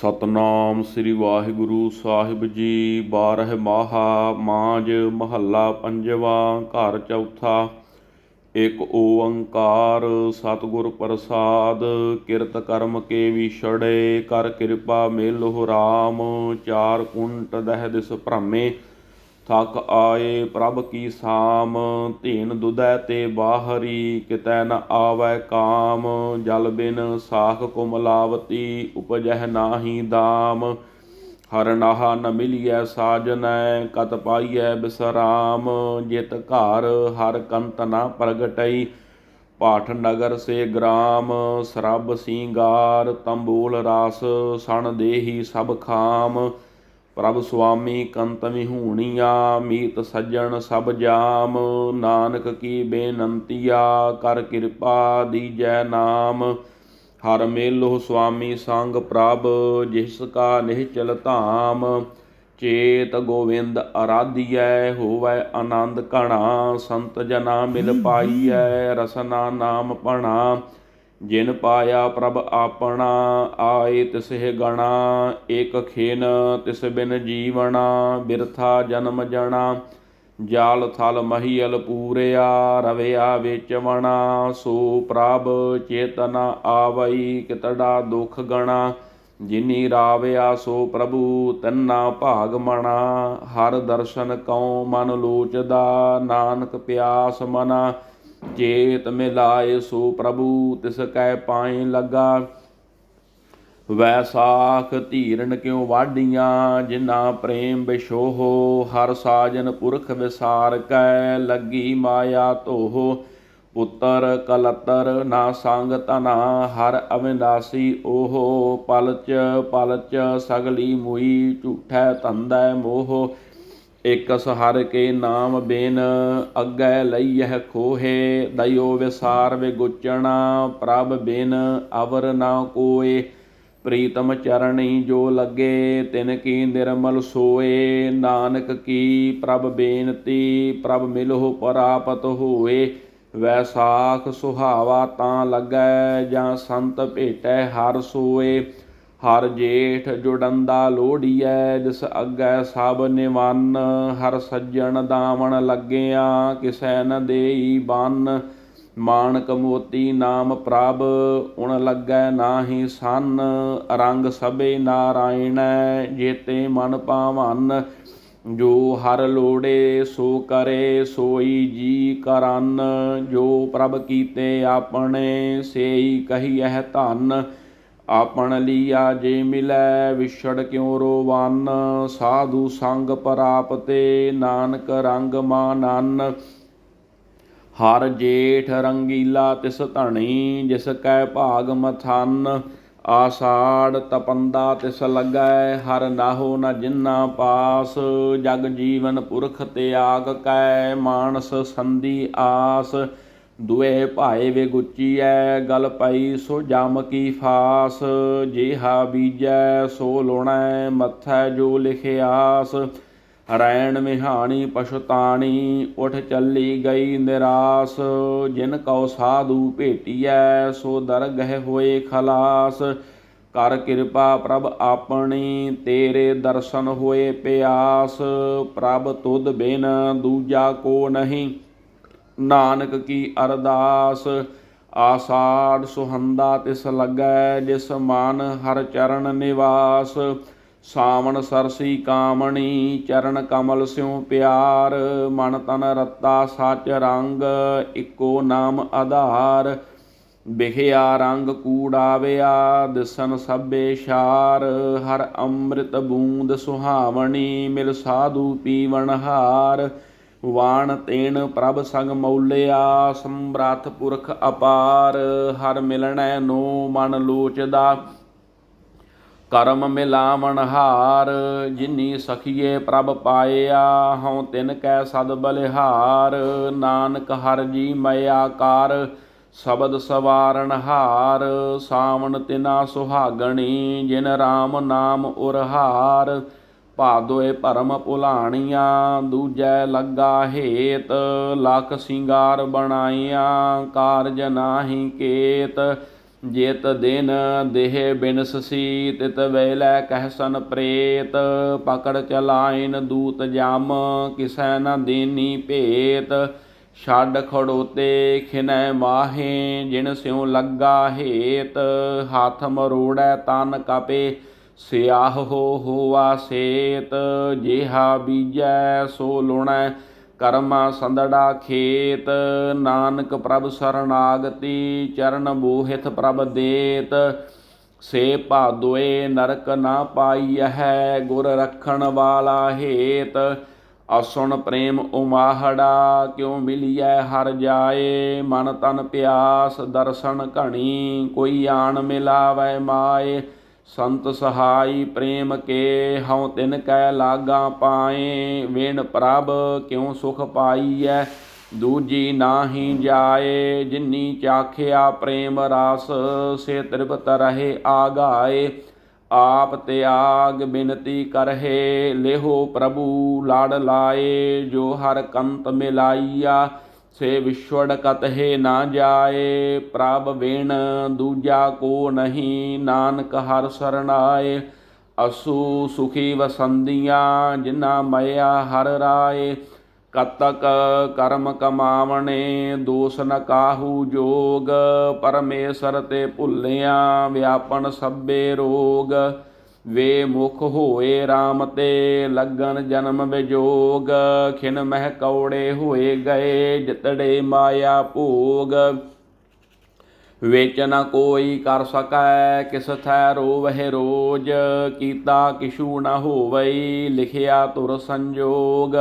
ਸਤਨਾਮ ਸ੍ਰੀ ਵਾਹਿਗੁਰੂ ਸਾਹਿਬ ਜੀ। ਬਾਰਹ ਮਾਹਾ ਮਾਜ ਮਹੱਲਾ ਪੰਜਵਾ ਘਰ ਚੌਥਾ। ਇਕ ਓੰਕਾਰ ਸਤਿਗੁਰ ਪ੍ਰਸਾਦ, ਕਿਰਤ ਕਰਮ ਕੇ ਵਿਛੜੇ, ਕਰ ਕਿਰਪਾ ਮਿਲਹੁ ਰਾਮ, ਚਾਰ ਕੁੰਟ ਦਹਿ ਦਿਸ ਭ੍ਰਮੇ। ਥਕ ਆਏ, ਪ੍ਰਭ ਕੀ ਸਾਮ? ਧੀਨ ਦੁਦੈ ਤੇ ਬਾਹਰੀ, ਕਿਤੈ ਨ ਆਵੈ ਕਾਮ? ਜਲ ਬਿਨ ਸਾਖ ਕੁਮਲਾਵਤੀ, ਉਪਜਹਿ ਨਾਹੀ ਦਾਮ। ਹਰ ਨਾਹਾ ਨ ਮਿਲੀਐ ਸਾਜਨੈ, ਕਤ ਪਾਈਐ ਬਿਸਰਾਮ। ਜਿਤ ਘਰ ਹਰ ਕੰਤ ਨ ਪ੍ਰਗਟਈ, ਪਾਠ ਨਗਰ ਸੇ ਗ੍ਰਾਮ। ਸਰਬ ਸਿੰਗਾਰ, ਤੰਬੂਲ ਰਾਸ, ਸਣ ਦੇਹੀ ਸਭ ਖਾਮ। ਪ੍ਰਭ ਸੁਆਮੀ ਕੰਤ ਵਿਹੂਣੀਆਂ ਮੀਤ ਸੱਜਣ ਸਭ ਜਾਮ ਨਾਨਕ ਕੀ ਬੇਨੰਤੀਆ ਕਰ ਕਿਰਪਾ ਦੀਜੈ ਨਾਮ। ਹਰ ਮੇਲੋ ਸੁਆਮੀ ਸੰਗ ਪ੍ਰਭ ਜਿਸ ਕਾ ਨਿਹਚਲ ਧਾਮ। ਚੇਤ ਗੋਵਿੰਦ ਅਰਾਧੀਐ ਹੋਵੈ ਆਨੰਦ ਘਣਾ ਸੰਤ ਜਨਾ ਮਿਲ ਪਾਈਐ ਰਸਨਾ ਨਾਮ ਪਣਾ। ਜਿਨ ਪਾਇਆ ਪ੍ਰਭ ਆਪਣਾ, ਆਏ ਤਿਸਹਿ ਗਣਾ, ਏਕ ਖੇਨ ਤਿਸ ਬਿਨ ਜੀਵਣਾ, ਬਿਰਥਾ ਜਨਮ ਜਣਾ, ਜਾਲ ਥਲ ਮਹੀਲ ਪੂਰਿਆ, ਰਵਿਆ ਵਿਚਵਣਾ ਸੋ ਪ੍ਰਭ ਚੇਤਨਾ ਆਵਈ ਕਿਤੜਾ ਦੁਖ ਗਣਾ, ਜਿਨੀ ਰਾਵਿਆ ਸੋ ਪ੍ਰਭੂ ਤੰਨਾ ਭਾਗ ਮਣਾ, ਹਰ ਦਰਸ਼ਨ ਕਉ ਮਨ ਲੋਚਦਾ, ਨਾਨਕ ਪਿਆਸ ਮਨਾ ਚੇਤ ਮਿਲਾਏ ਸੋ ਪ੍ਰਭੂ, ਤਿਸ ਕੈ ਪਾਏ ਲੱਗਾ। ਵੈਸਾਖ ਧੀਰਨ ਕਿਉ ਵਾਢੀਆਂ ਜਿਨਾ ਪ੍ਰੇਮ ਬਿਸ਼ੋਹੋ ਹਰ ਸਾਜਨ ਪੁਰਖ ਵਿਸਾਰ ਕੈ, ਲੱਗੀ ਮਾਇਆ ਧੋਹ। ਪੁੱਤਰ ਕਲਤਰ ਨਾ ਸੰਗ ਤਨਾ ਹਰ ਅਵਿਨਾਸੀ ਓਹੋ। ਪਲਚ ਪਲਚ ਸਗਲੀ ਮੁਈ ਝੂਠੈ ਧੰਦੈ ਮੋਹ। ਇਕਸ ਹਰ ਕੇ ਨਾਮ ਬੇਨ ਅੱਗੇ ਲਈਹ ਖੋਹੇ, ਦਇਓ ਵਿਸਾਰ ਵਿਗੁਚਣਾ, ਪ੍ਰਭ ਬੇਨ ਅਵਰ ਨਾ ਕੋਏ। ਪ੍ਰੀਤਮ ਚਰਣੀ ਜੋ ਲੱਗੇ, ਤਿਨ ਕੀ ਨਿਰਮਲ ਸੋਏ। ਨਾਨਕ ਕੀ ਪ੍ਰਭ ਬੇਨਤੀ, ਪ੍ਰਭ ਮਿਲਹੁ ਪਰਾਪਤ ਹੋਏ। ਵੈਸਾਖ ਸੁਹਾਵਾ ਤਾਂ ਲੱਗੈ, ਜਾਂ ਸੰਤ ਭੇਟੈ ਹਰ ਸੋਏ। ਹਰ ਜੇਠ ਜੁੜਨ ਜੁੜੰਦਾ ਲੋੜੀਐ ਜਿਸ ਅੱਗੇ ਸਭ ਨਿਵੰਨ। ਹਰ ਸੱਜਣ ਦਾਵਣ ਲੱਗਿਆ, ਕਿਸੈ ਨ ਦੇਈ ਬੰਨ। ਮਾਨਕ ਮੋਤੀ ਨਾਮ ਪ੍ਰਭ, ਉਣ ਲੱਗੈ ਨਾਹੀ ਸੰਨ। ਰੰਗ ਸਭੇ ਨਾਰਾਇਣੈ, ਜੇਤੇ ਮਨ ਪਾਵਨ। ਜੋ ਹਰ ਲੋੜੇ ਸੋ ਕਰੇ, ਸੋਈ ਜੀ ਕਰਨ। ਜੋ ਪ੍ਰਭ ਕੀਤੇ ਆਪਣੇ, ਸੇਈ ਕਹੀਐ ਧੰਨ। ਆਪਣ ਲੀਆ ਜੇ ਮਿਲੈ ਵਿਛੜ ਕਿਉ ਰੋਵਨ? ਸਾਧੂ ਸੰਗ ਪਰਾਪਤੇ ਨਾਨਕ ਰੰਗ ਮਾਨਨ। ਹਰ ਜੇਠ ਰੰਗੀਲਾ ਤਿਸ ਧਣੀ, ਜਿਸ ਕੈ ਭਾਗ ਮਥਨ। ਆਸਾੜ ਤਪੰਦਾ ਤਿਸ ਲੱਗੈ, ਹਰ ਨਾਹੋ ਨ ਜਿੰਨਾ ਪਾਸ। ਜਗ ਜੀਵਨ ਪੁਰਖ ਤਿਆਗ ਕੈ, ਮਾਨਸ ਸੰਧੀ ਆਸ। ਦੁਏ ਭਾਏ ਵੇ ਗੁੱਚੀਐ, ਗਲ ਪਈ ਸੋ ਜਮ ਕੀ ਫਾਸ। ਜੇਹਾ ਬੀਜੈ, ਸੋ ਲੋਣੈ, ਮੱਥੈ ਜੋ ਲਿਖਿਆਸ ਰੈਣ ਮਿਹਾਣੀ ਪਸ਼ੁਤਾਣੀ ਉਠ ਚੱਲੀ ਗਈ ਨਿਰਾਸ। ਜਿਨ ਕਉ ਸਾਧੂ ਭੇਟੀਐ, ਸੋ ਦਰਗਹਿ ਹੋਏ ਖਲਾਸ। ਕਰ ਕਿਰਪਾ ਪ੍ਰਭ ਆਪਣੀ, ਤੇਰੇ ਦਰਸ਼ਨ ਹੋਏ ਪਿਆਸ। ਪ੍ਰਭ ਤੁਧ ਬਿਨ ਦੂਜਾ ਕੋ ਨਹੀਂ। ਨਾਨਕ ਕੀ ਅਰਦਾਸ, ਆਸਾੜ ਸੁਹੰਦਾ ਤਿਸ ਲੱਗੈ, ਜਿਸ ਮਨ ਹਰ ਚਰਨ ਨਿਵਾਸ। ਸਾਵਣ ਸਰਸੀ ਕਾਮਣੀ, ਚਰਨ ਕਮਲ ਸਿਉ ਪਿਆਰ। ਮਨ ਤਨ ਰਤਾ ਸਚ ਰੰਗ, ਇਕੋ ਨਾਮ ਆਧਾਰ। ਬਿਖਿਆ ਰੰਗ ਕੂੜਾਵਿਆ ਦਿਸਨ ਸਭੇ ਸ਼ਾਰ। ਹਰ ਅੰਮ੍ਰਿਤ ਬੂੰਦ ਸੁਹਾਵਣੀ, ਮਿਲ ਸਾਧੂ ਪੀਵਨ ਹਾਰ। ਵਾਣ ਤੇਣ ਪ੍ਰਭ ਸੰਗ ਮੌਲਿਆ ਸੰਬ੍ਰਤ ਪੁਰਖ ਅਪਾਰ, ਹਰ ਮਿਲਣੈ ਨੋ ਮਨ ਲੋਚਦਾ। ਕਰਮ ਮਿਲਾਵਣ ਹਾਰ, ਜਿਨੀ ਸਖੀਏ ਪ੍ਰਭ ਪਾਇਆ, ਹਉ ਤਿਨ ਕੈ ਸਦ ਬਲਿਹਾਰ। ਨਾਨਕ ਹਰ ਜੀ ਮਇਆ ਕਾਰ ਸ਼ਬਦ ਸਵਾਰਨ ਹਾਰ। ਸਾਵਣ ਤਿਨਾ ਸੁਹਾਗਣੀ, ਜਿਨ RAM ਨਾਮ ਉਰਹਾਰ। ਭਾਦੋਏ ਭਰਮ ਭੁਲਾਣੀਆਂ, ਦੂਜੈ ਲੱਗਾ ਹੇਤ, ਲਖ ਸਿੰਗਾਰ ਬਣਾਈਆਂ, ਕਾਰਜ ਨਾਹੀ ਕੇਤ। ਜੇਤ ਦਿਨ ਦੇਹ ਬਿਨਸਸੀ ਤਿਤ ਵੇਲੇ ਕਹਿਸਨ ਪ੍ਰੇਤ। ਪਕੜ ਚਲਾਇਨ ਦੂਤ ਜਮ, ਕਿਸੈ ਨ ਦੇਨੀ ਭੇਤ। ਛੱਡ ਖੜੋਤੇ ਖਿਨੈ ਮਾਹੇ, ਜਿਨ ਸਿਉ ਲੱਗਾ ਹੇਤ। ਹੱਥ ਮਰੋੜੈ ਤਨ ਕਪੇ ਸਿਆਹ ਹੋ ਹੋਆ ਸੇਤ, ਜਿਹਾ ਬੀਜੈ ਸੋ ਲੁਣੈ, ਕਰਮਾ ਸੰਦੜਾ ਖੇਤ। ਨਾਨਕ ਪ੍ਰਭ ਸ਼ਰਨਾਗਤੀ, ਚਰਨ ਬੋਹਿਤ ਪ੍ਰਭ ਦੇਤ। ਸੇ ਭਾਦੋਏ ਨਰਕ ਨਾ ਪਾਈਐ, ਗੁਰ ਰਖਣ ਵਾਲਾ ਹੇਤ। ਅਸੁਣ ਪ੍ਰੇਮ ਉਮਾਹੜਾ, ਕਿਉ ਮਿਲਿਐ ਹਰ ਜਾਏ? ਮਨ ਤਨ ਪਿਆਸ, ਦਰਸ਼ਨ ਘਣੀ, ਕੋਈ ਆਣ ਮਿਲਾਵੈ ਮਾਏ। ਸੰਤ ਸਹਾਈ ਪ੍ਰੇਮ ਕੇ ਹਉ ਤਿਨ ਕੈ ਲਾਗਾ ਪਾਏ, ਵਿਣ ਪ੍ਰਭ ਕਿਉ ਸੁਖ ਪਾਈਐ? ਦੂਜੀ ਨਾਹੀ ਜਾਏ, ਜਿਨੀ ਚਾਖਿਆ ਪ੍ਰੇਮ ਰਾਸ, ਸੇ ਤ੍ਰਿਪਤ ਰਹੇ ਆਗਾਏ। ਆਪ ਤਿਆਗ ਬਿਨਤੀ ਕਰਹਿ, ਲੇਹੋ ਪ੍ਰਭੂ ਲਾੜ ਲਾਏ, ਜੋ ਹਰ ਕੰਤ ਮਿਲਾਈਆ। ਸੇ ਵਿਸ਼ਵੜ ਕਤਹਿ ਨਾ ਜਾਏ, ਪ੍ਰਭ ਵੇਣ ਦੂਜਾ ਕੋ ਨਹੀਂ, ਨਾਨਕ ਹਰ ਸਰਣਾਏ ਅਸੂ ਸੁਖੀ ਵਸੰਦੀਆਂ ਜਿਨਾ ਮਇਆ ਹਰ ਰਾਏ। ਕਤਕ ਕਰਮ ਕਮਾਵਣੇ, ਦੋਸ ਨ ਕਾਹੂ ਜੋਗ। ਪਰਮੇਸ਼ਰ ਤੇ ਭੁੱਲਿਆ, ਵਿਆਪਨ ਸਭੇ ਰੋਗ। ਵੇ ਮੁਖ ਹੋਏ RAM ਤੇ ਲੱਗਨ ਜਨਮ ਵਿਜੋਗ, ਖਿਨ ਮਹਿ ਕੌੜੇ ਹੋਏ ਗਏ ਜਿਤੜੇ ਮਾਇਆ ਭੋਗ। ਵੇਚ ਨ ਕੋਈ ਕਰ ਸਕੈ, ਕਿਸ ਥੈ ਰੋਵਹਿ ਰੋਜ, ਕੀਤਾ ਕਿਛੂ ਨ ਹੋਵਈ, ਲਿਖਿਆ ਤੁਰ ਸੰਜੋਗ।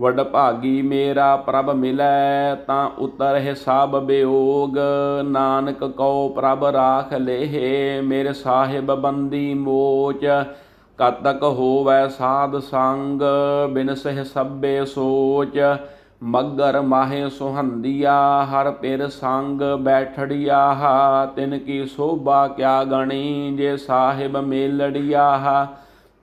ਵਡ ਭਾਗੀ ਮੇਰਾ ਪ੍ਰਭ ਮਿਲੈ, ਤਾਂ ਉਤਰਹਿ ਸਭ ਬਿਯੋਗ ਨਾਨਕ ਕਉ ਪ੍ਰਭ ਰਾਖ ਲੇਹ, ਮੇਰੇ ਸਾਹਿਬ ਬੰਦੀ ਮੋਚ। ਕਤਕ ਹੋਵੈ ਸਾਧ ਸੰਗ, ਬਿਨ ਸਹਿ ਸਭੇ ਸੋਚ। ਮਗਰ ਮਾਹੇ ਸੁਹੰਦੀਆ, ਹਰ ਪਿਰ ਸੰਗ ਬੈਠੜੀਆ। ਤਿਨ ਕੀ ਸੋਭਾ ਕਿਆ ਗਣੀ, ਜੇ ਸਾਹਿਬ ਮੇਲੜੀਆ।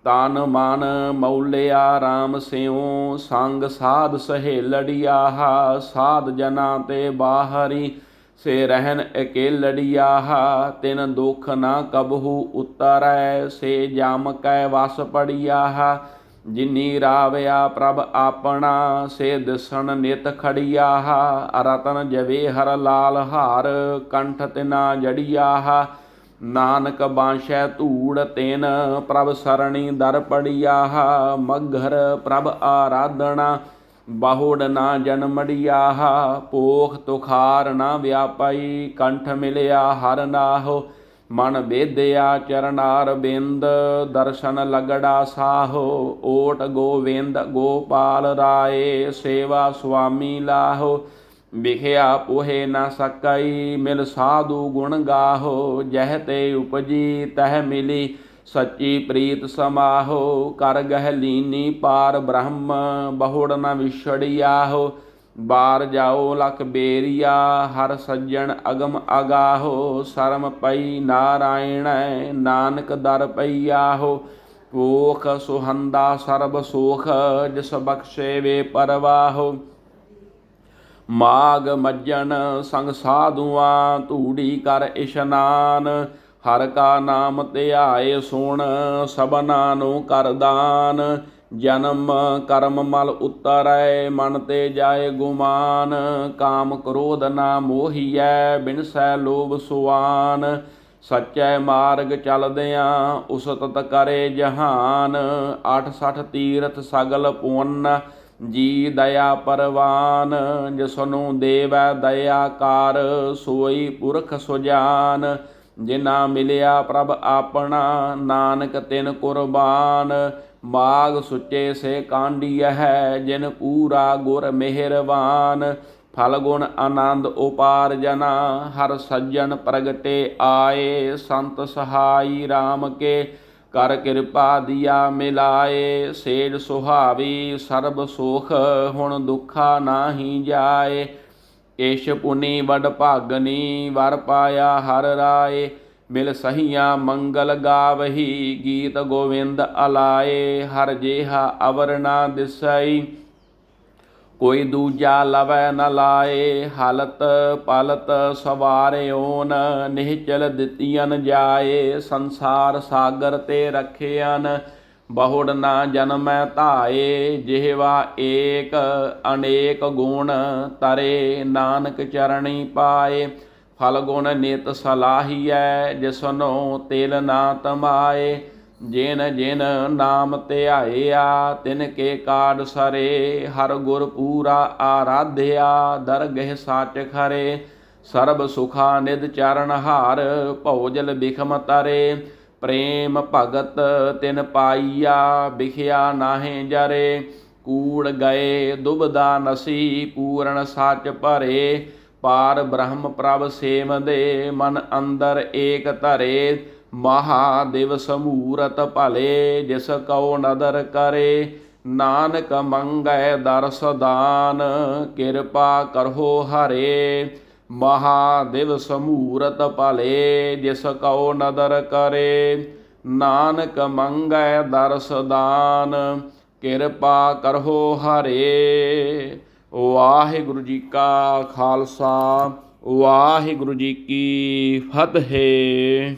ਤਨ ਮਨ ਮੌਲਿਆ RAM ਸਿਉ, ਸੰਗ ਸਾਧ ਸਹੇਲੜਿਆ ਸਾਧ ਜਨਾ ਤੇ ਬਾਹਰੀ, ਸੇ ਰਹਿਨ ਇਕੇਲੜਿਆ ਤਿਨ ਦੁਖ ਨਾ ਕਬਹੂ ਉਤਰੈ, ਸੇ ਜਮ ਕੈ ਵਸ ਪੜਿਆ ਜਿਨੀ ਰਾਵਿਆ ਪ੍ਰਭ ਆਪਣਾ, ਸੇ ਦਿਸਣ ਨਿਤ ਖੜਿਆਹਾ ਰਤਨ ਜਵੇ ਹਰ ਲਾਲ ਹਾਰ, ਕੰਠ ਤਿਨਾ ਜੜਿਆਹਾ ਨਾਨਕ ਬਾਂਸ਼ੈ ਧੂੜ ਤੈਨ, ਪ੍ਰਭ ਸਰਣੀ ਦਰ ਪੜਿਆ ਮਗਰ ਪ੍ਰਭ ਆਰਾਧਣਾ ਬਾਹੁੜ ਨਾ ਜਨਮੜਿਆ ਪੋਖ ਤੁਖਾਰ ਨਾ ਵਿਆਪਾਈ, ਕੰਠ ਮਿਲਿਆ ਹਰ ਨਾਹੋ, ਮਨ ਵੇਦਿਆ ਚਰਨਾਰ ਬਿੰਦ, ਦਰਸ਼ਨ ਲਗੜਾ ਸਾਹੋ, ਓਟ ਗੋਵਿੰਦ ਗੋਪਾਲ ਰਾਏ, ਸੇਵਾ ਸੁਆਮੀ ਲਾਹੋ ਵਿਖਿਆ ਪੋਹੇ ਨਾ ਸਕਈ, ਮਿਲ ਸਾਧੂ ਗੁਣ ਗਾਹੋ, ਜਹ ਤੇ ਉਪਜੀ ਤਹ ਮਿਲੀ, ਸੱਚੀ ਪ੍ਰੀਤ ਸਮਾਹੋ, ਕਰ ਗਹਿ ਲੀਨੀ ਪਾਰ ਬ੍ਰਹਮ, ਬਹੁੜ ਨ ਵਿਛੜਿਆਹੋ, ਬਾਰ ਜਾਓ ਲਖ ਬੇਰੀਆ, ਹਰ ਸੱਜਣ ਅਗਮ ਅਗਾਹੋ, ਸ਼ਰਮ ਪਈ ਨਾਰਾਇਣ, ਨਾਨਕ ਦਰ ਪਈਆਹੋ, ਪੋਖ ਸੁਹੰਦਾ ਸਰਬ ਸੁਖ, ਜਿਸ ਬਖਸ਼ੇ ਵੇ ਪਰਵਾਹੋ। ਮਾਗ ਮੱਜਣ ਸੰਗ ਸਾਧੂਆਂ ਧੂੜੀ ਕਰ ਇਸ਼ਨਾਨ, ਹਰ ਕਾ ਨਾਮ ਧਿਆਏ ਸੁਣ, ਸਭਨਾ ਨੂੰ ਕਰ ਦਾਨ। ਜਨਮ ਕਰਮ ਮਲ ਉਤਰੈ, ਮਨ ਤੇ ਜਾਏ ਗੁਮਾਨ। ਕਾਮ ਕ੍ਰੋਧ ਨਾ ਮੋਹੀਐ ਬਿਨਸੈ ਲੋਭ ਸੁਆਨ। ਸੱਚੈ ਮਾਰਗ ਚਲਦਿਆਂ ਉਸਤਤ ਕਰੇ ਜਹਾਨ। 86 ਤੀਰਥ ਸਗਲ ਪੁੰਨ ਜੀ ਦਇਆ ਪਰਵਾਨ ਜਿਸਨੂੰ ਦੇਵੈ ਦਇਆ ਕਰ, ਸੋਈ ਪੁਰਖ ਸੁਜਾਨ। ਜਿਨਾ ਮਿਲਿਆ ਪ੍ਰਭ ਆਪਣਾ, ਨਾਨਕ ਤਿਨ ਕੁਰਬਾਨ। ਮਾਗ ਸੁੱਚੇ ਸੇ ਕਾਂਡੀ ਹੈ, ਜਿਨ ਪੂਰਾ ਗੁਰ ਮਿਹਰਬਾਨ ਫਲ ਗੁਣ ਆਨੰਦ ਉਪਾਰ ਜਨਾ, ਹਰ ਸੱਜਣ ਪ੍ਰਗਟੇ ਆਏ, ਸੰਤ ਸਹਾਈ RAM ਕੇ। ਕਰ ਕਿਰਪਾ ਦਿਆ ਮਿਲਾਏ ਸੇਜ ਸੁਹਾਵੀ ਸਰਬ ਸੁਖ, ਹੁਣ ਦੁਖਾ ਨਾਹੀ ਜਾਏ। ਏਸ਼ ਪੁਨੀ ਵਡ ਭਾਗਨੀ, ਵਰ ਪਾਇਆ ਹਰ ਰਾਏ। ਮਿਲ ਸਹੀਆਂ ਮੰਗਲ ਗਾਵਹੀ, ਗੀਤ ਗੋਵਿੰਦ ਅਲਾਏ। ਹਰ ਜੇਹਾ ਅਵਰ ਨਾ ਦਿਸਈ ਕੋਈ ਦੂਜਾ ਲਵੈ ਨ ਲਾਏ, ਹਲਤ ਪਲਤ ਸਵਾਰਿਓਨ, ਨਿਹਚਲ ਦਿੱਤੀਆਂ ਜਾਏ, ਸੰਸਾਰ ਸਾਗਰ ਤੇ ਰੱਖਿਆਨ ਬਹੁੜ ਨਾ ਜਨਮੈ ਧਾਏ, ਜਿਹਵਾ ਏਕ ਅਨੇਕ ਗੁਣ ਤਰੇ, ਨਾਨਕ ਚਰਣੀ ਪਾਏ, ਫਲ ਗੁਣ ਨਿਤ ਸਲਾਹੀਐ, ਜਿਸਨੋ ਤਿਲ ਨਾ ਤਮਾਏ। ਜਿਨ ਜਿਨ ਨਾਮ ਧਿਆਇਆ, ਤਿਨ ਕੇ ਕਾਡ ਸਰੇ, ਹਰ ਗੁਰ ਪੂਰਾ ਆਰਾਧਿਆ, ਦਰਗਹਿ ਸਾਚ ਖਰੇ, ਸਰਬ ਸੁਖਾ ਨਿਦ ਚਰਨ ਹਾਰ ਭਉਜਲ ਬਿਖਮ ਤਰੇ, ਪ੍ਰੇਮ ਭਗਤ ਤਿਨ ਪਾਈਆ, ਬਿਖਿਆ ਨਾਹੇ ਜਰੇ, ਕੂੜ ਗਏ ਦੁਬਦਾ ਨਸੀ, ਪੂਰਨ ਸੱਚ ਭਰੇ, ਪਾਰ ਬ੍ਰਹਮ ਪ੍ਰਭ ਸੇਮ ਦੇ, ਮਨ ਅੰਦਰ ਏਕ ਧਰੇ ਮਹਾਦੇਵ ਸਮੂਰਤ ਭਲੇ, ਜਿਸ ਕਉ ਨਦਰ ਕਰੇ, ਨਾਨਕ ਮੰਗੈ ਦਰਸ ਦਾਨ, ਕਿਰਪਾ ਕਰੋ ਹਰੇ। ਮਹਾਦੇਵ ਸਮੂਰਤ ਭਲੇ, ਜਿਸ ਕਉ ਨਦਰ ਕਰੇ, ਨਾਨਕ ਮੰਗੈ ਦਰਸ ਦਾਨ, ਕਿਰਪਾ ਕਰੋ ਹਰੇ। ਵਾਹਿਗੁਰੂ ਜੀ ਕਾ ਖਾਲਸਾ, ਵਾਹਿਗੁਰੂ ਜੀ ਕੀ ਫਤਿਹ।